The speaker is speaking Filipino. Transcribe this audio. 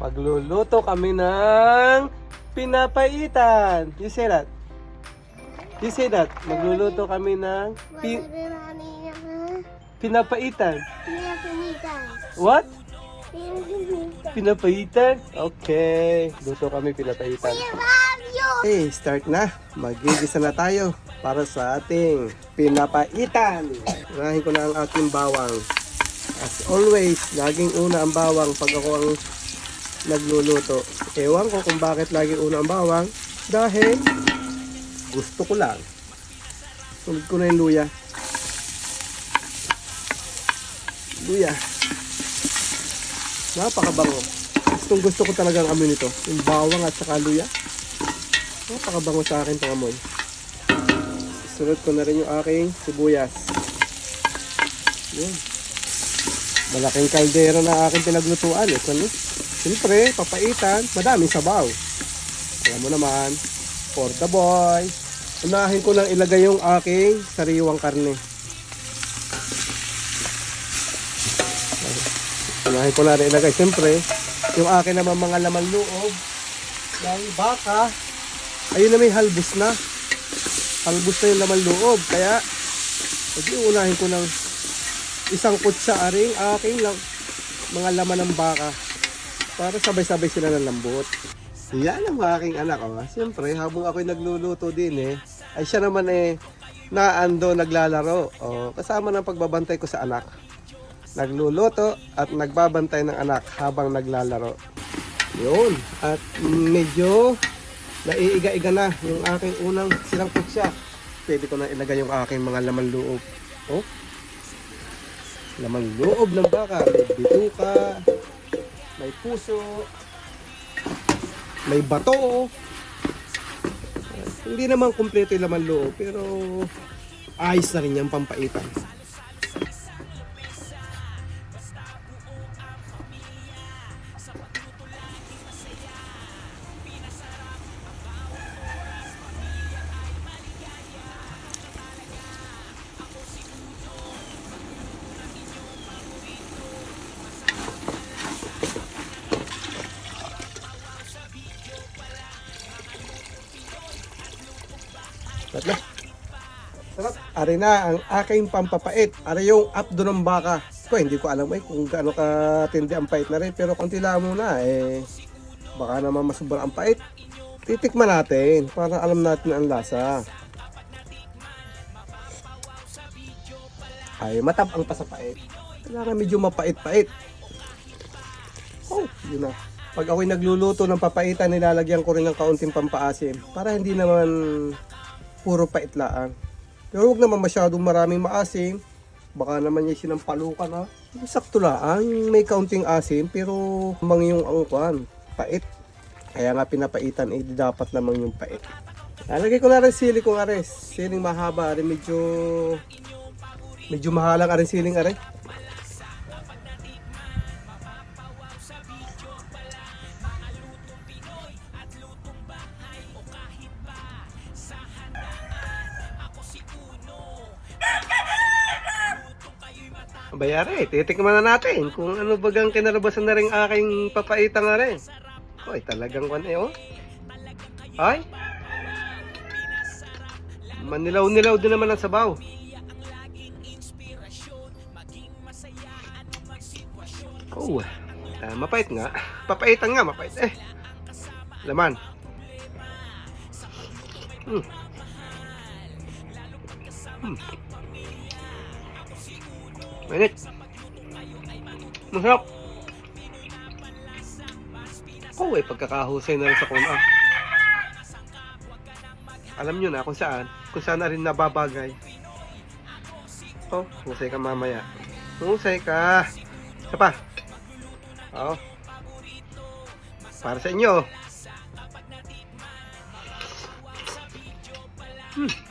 Magluluto kami ng pinapaitan. You say that? You say that? Magluluto kami ng pi- pinapaitan. What? Pinapaitan? Okay. Luto kami pinapaitan. Okay, start na. Magigisa na tayo para sa ating pinapaitan. Unahin ko na ang ating bawang. As always, laging una ang bawang pag ako ang nagluluto. Ewan ko kung bakit laging una ang bawang. Dahil gusto ko lang. Sunod ko na yung luya. Luya. Napakabango. Gustong gusto ko talaga ang amoy nito. Yung bawang at saka luya. Napakabango sa akin itong amoy. Sunod ko na rin yung aking sibuyas. Yun. Malaking kaldero na aking pinaglutuan. Eh. Kani? Siyempre, papaitan, madaming sabaw. Alam mo naman, for the boy. Unahin ko lang ilagay yung aking sariwang karne. Unahin ko na rin ilagay. Siyempre, yung akin naman mga laman loob ng baka, ayun na may halbus na. Halbus na yung laman loob. Kaya, edi unahin ko ng isang kutsa aring aking lang, mga laman ng baka para sabay-sabay sila ng lambot. Yan ang aking anak. Oh. Siyempre, habang ako'y nagluluto din eh, ay siya naman eh, naando naglalaro. Oh, kasama ng pagbabantay ko sa anak. Nagluluto at nagbabantay ng anak habang naglalaro. Yun. At medyo naiiga-iga na yung aking unang silang kutsa. Pwede ko na ilagay yung aking mga laman loob. Oh. Laman loob ng baka. May bituka, may puso, may bato. Hindi naman kumpleto yung laman loob, pero ayos na rin yung pampaitan. Na. Sarap. Ari na ang aking pampapait. Ari yung abdo ng baka. Ko, hindi ko alam ay kung gaano katindi ang pait na rin. Pero konti lang muna eh. Baka naman mas sobra ang pait. Titikman natin para alam natin ang lasa. Ay, matabang pa sa pait. Kailangan medyo mapait-pait. Oh, yun na. Pag ako'y nagluluto ng papaitan, nilalagyan ko rin ng kaunting pampaasim para hindi naman puro pait laan. Pero huwag naman masyadong maraming maasim. Baka naman yung sinampalukan na. Sakto lang, may kaunting asim pero mang yung angkwan, pait. Kaya nga pinapaitan, eh dapat namang yung pait. Lalagay ko na rin sili kong ares. Siling mahaba, rin medyo medyo mahalang arin siling are. Bayari, titikman na natin kung ano bagang kinalabasan na rin aking papaita nga rin. Hoy, talagang kwan eh, oh. Ay! Manilaw-nilaw din naman ang sabaw. Oh, ah, mapait nga. Papaitan nga, mapait eh. Laman. Hmm. Hmm. Mainit. Masarap. Oh, eh, pagkakahusay na rin sa kuna. Alam nyo na kung saan. Kung saan na rin nababagay. Oh, husay ka mamaya. Husay ka. Isa pa. Oh. Para sa inyo. Hmm.